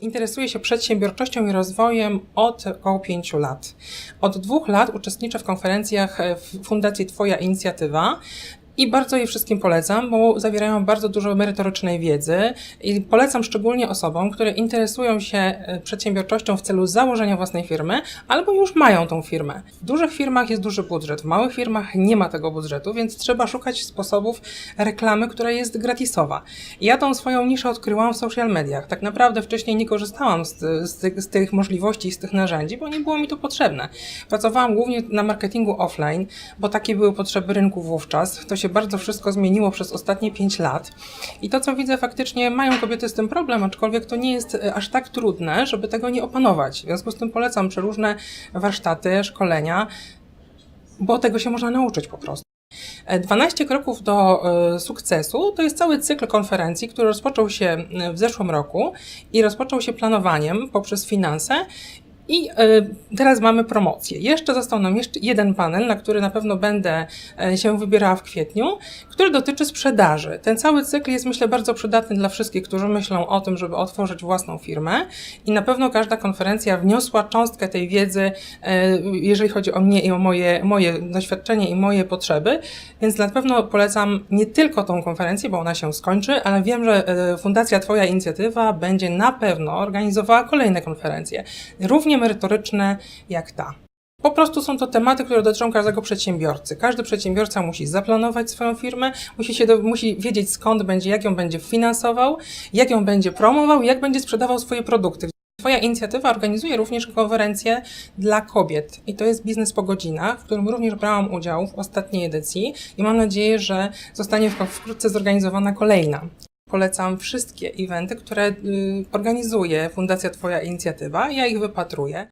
Interesuję się przedsiębiorczością i rozwojem od około pięciu lat. Od dwóch lat uczestniczę w konferencjach w Fundacji Twoja Inicjatywa. I bardzo je wszystkim polecam, bo zawierają bardzo dużo merytorycznej wiedzy i polecam szczególnie osobom, które interesują się e, przedsiębiorczością w celu założenia własnej firmy albo już mają tą firmę. W dużych firmach jest duży budżet, w małych firmach nie ma tego budżetu, więc trzeba szukać sposobów reklamy, która jest gratisowa. Ja tą swoją niszę odkryłam w social mediach. Tak naprawdę wcześniej nie korzystałam z, z, tych, z tych możliwości, z tych narzędzi, bo nie było mi to potrzebne. Pracowałam głównie na marketingu offline, bo takie były potrzeby rynku wówczas. To się bardzo wszystko zmieniło przez ostatnie 5 lat. I to, co widzę, faktycznie mają kobiety z tym problem, aczkolwiek to nie jest e, aż tak trudne, żeby tego nie opanować. W związku z tym polecam przeróżne warsztaty, szkolenia, bo tego się można nauczyć po prostu. E, 12 kroków do e, sukcesu to jest cały cykl konferencji, który rozpoczął się e, w zeszłym roku i rozpoczął się planowaniem poprzez finanse. I e, teraz mamy promocję. Jeszcze został nam jeszcze jeden panel, na który na pewno będę e, się wybierała w kwietniu, który dotyczy sprzedaży. Ten cały cykl jest myślę bardzo przydatny dla wszystkich, którzy myślą o tym, żeby otworzyć własną firmę i na pewno każda konferencja wniosła cząstkę tej wiedzy, e, jeżeli chodzi o mnie i o moje, moje doświadczenie i moje potrzeby, więc na pewno polecam nie tylko tą konferencję, bo ona się skończy, ale wiem, że Fundacja Twoja Inicjatywa będzie na pewno organizowała kolejne konferencje, równie merytoryczne jak ta. Po prostu są to tematy, które dotyczą każdego przedsiębiorcy. Każdy przedsiębiorca musi zaplanować swoją firmę, musi, się do, musi wiedzieć skąd będzie, jak ją będzie finansował, jak ją będzie promował, jak będzie sprzedawał swoje produkty. Twoja inicjatywa organizuje również konferencję dla kobiet i to jest biznes po godzinach, w którym również brałam udział w ostatniej edycji i mam nadzieję, że zostanie wk- wkrótce zorganizowana kolejna. Polecam wszystkie eventy, które y, organizuje Fundacja Twoja Inicjatywa. Ja ich wypatruję.